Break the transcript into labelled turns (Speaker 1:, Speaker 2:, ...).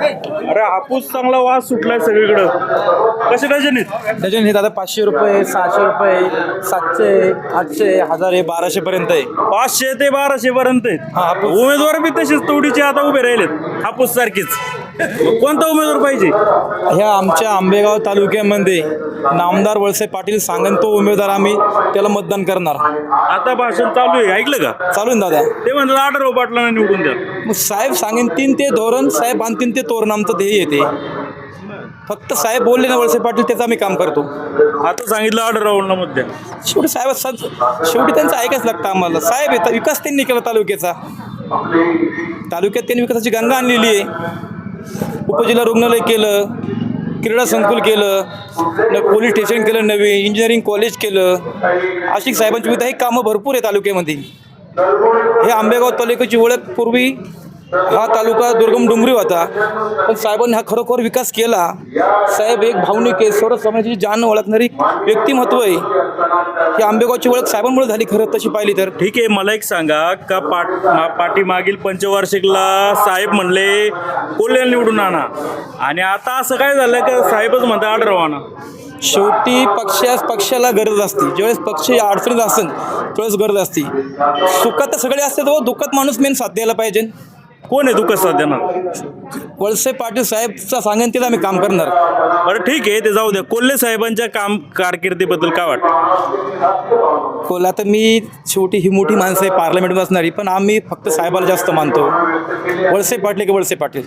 Speaker 1: अरे हापूस चांगला वास सुटलाय सगळीकडं. कसे डझन आहेत?
Speaker 2: डझन हे दादा पाचशे रुपये सहाशे रुपये सातशे आठशे हजार हे बाराशे पर्यंत आहे.
Speaker 1: पाचशे ते बाराशे पर्यंत आहेत. उमेदवार बी तसेच तोडीचे आता उभे राहिलेत. हापूस सारखीच. कोणता उमेदवार पाहिजे?
Speaker 2: ह्या आमच्या आंबेगाव तालुक्यामध्ये नामदार वळसे पाटील सांगन तो उमेदवार आम्ही त्याला मतदान करणार.
Speaker 1: आता भाषण चालू आहे ऐकलं का?
Speaker 2: चालू आहे ना दादा.
Speaker 1: ते म्हणतात आढळ पाटलांना निवडून द्या.
Speaker 2: मग साहेब सांगेन तीन ते धोरण साहेब आणतीन ते तोरण आमचं ध्येय येते फक्त साहेब बोलले ना वळसे पाटील त्याचं आम्ही काम करतो.
Speaker 1: आता सांगितलं आढळ राहुलला मत द्या
Speaker 2: शेवटी साहेब असतात शेवटी त्यांचं ऐकायच लागतं आम्हाला. साहेब येतात विकास त्यांनी केला तालुक्याचा. तालुक्यात त्यांनी विकासाची गंगा आणलेली आहे. उपजिल्हा रुग्णालय केलं क्रीडा संकुल केलं न पोलीस स्टेशन केलं नवीन इंजिनिअरिंग कॉलेज केलं. अशी साहेबांची विविध कामं भरपूर आहे तालुक्यामध्ये. हे आंबेगाव तालुक्याची ओळख पूर्वी हा तालुका दुर्गम डोंगरी होता. पण साहेबांनी हा खरोखर विकास केला. साहेब एक भावनिक आहे. सर्व समाजाची जाण ओळखणारी व्यक्तिमत्व आहे. ही आंबेगावची ओळख साहेबांमुळे झाली खरं तशी पाहिली तर.
Speaker 1: ठीक आहे मला एक सांगा. का पाठ पाठीमागील पंचवार्षिकला साहेब म्हणले कोल्ह्याला निवडून आणा. आणि आता असं काय झालं का साहेबच म्हणतात आढळ आणा.
Speaker 2: शेवटी पक्षास पक्षाला गरज असते. ज्यावेळेस पक्ष या अडचणीत असेल त्यावेळेस गरज असते. सुखात तर सगळे असते तो दुःखात माणूस मेन साथ द्यायला पाहिजे.
Speaker 1: कोण आहे तू कसं देणार
Speaker 2: वळसे पाटील साहेबचा सांगेन तेच आम्ही काम करणार.
Speaker 1: बरं ठीक आहे ते जाऊ द्या. कोल्हे साहेबांच्या काम कारकिर्दीबद्दल काय वाटतं?
Speaker 2: खोल आता मी शेवटी ही मोठी माणसं आहे पार्लमेंटमध्ये असणारी पण आम्ही फक्त साहेबाला जास्त मानतो. वळसे पाटील की वळसे पाटील?